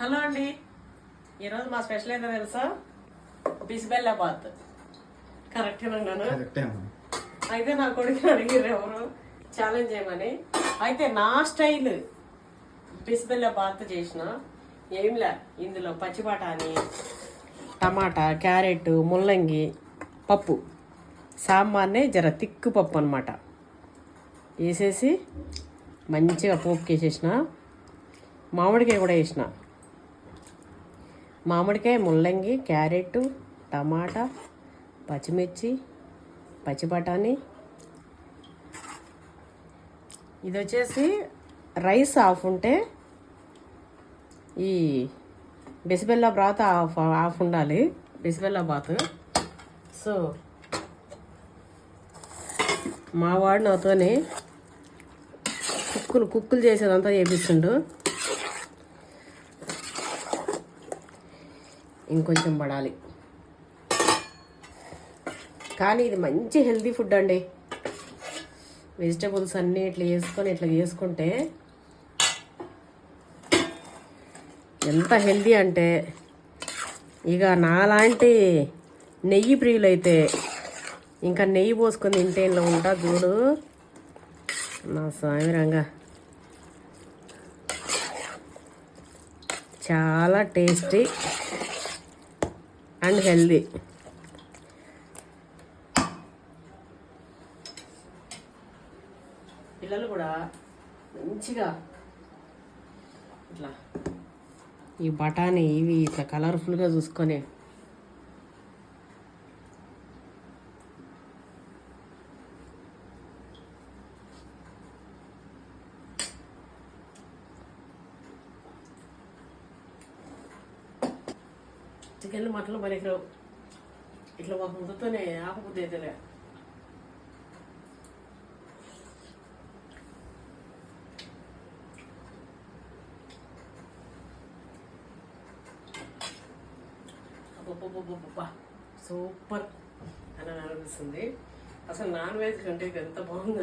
Hello అండి. ఈరోజు మా స్పెషల్ ఏంటో తెలుసా? కరెక్టేనన్నాను కరెక్టే అమ్మా. అయితే నా కొడుకుని అడిగారు ఎవరు? ఛాలెంజ్ చేయమని అయితే నా స్టైల్ బిస్బెల్లాబాద్ చేసిన ఏంలే ఇందులో పచ్చి బఠానీ టమాటా క్యారెట్ ముల్లంగి పప్పు. సాంబార్నే జర తిక్కు పప్పు అనమాట వేసేసి మంచిగా పోపుకి వేసేసిన మామిడికాయ కూడా వేసిన. మామిడికాయ ముల్లంగి క్యారెట్ టమాటా పచ్చిమిర్చి పచ్చి బఠానీ ఇది వచ్చేసి రైస్ ఆఫ్ ఉంటే ఈ బిసిబెల్లా బ్రాత్ ఆఫ్ ఆఫ్ ఉండాలి బిసిబెల్లా బాత్ సో మా వాడు నాతోనే కుక్కులు కుక్కులు చేసేదంతా చేపిస్తుండు. ఇంకొంచెం పడాలి. కానీ ఇది మంచి హెల్తీ ఫుడ్ అండి. వెజిటబుల్స్ అన్నీ ఇట్లా వేసుకొని ఇట్లా చేసుకుంటే ఎంత హెల్తీ అంటే ఇక నాలాంటి నెయ్యి ప్రియులైతే ఇంకా నెయ్యి పోసుకొని తింటే ఇంట్లో ఉంటా చూడు. నా స్వామి రంగా. చాలా టేస్టీ. And healthy. పిల్లలు కూడా మంచిగా ఇట్లా ఈ బఠానీ ఇవి ఇట్లా కలర్ఫుల్గా చూసుకొని చికెన్లు మటన్లు పనికిరావు ఇట్లా ఒక ముద్దతోనే ఆపబుద్ధి అవుతుందిలే సూపర్ అని అనిపిస్తుంది. అసలు నాన్ వెజ్ కంటే ఎంత బాగుంది.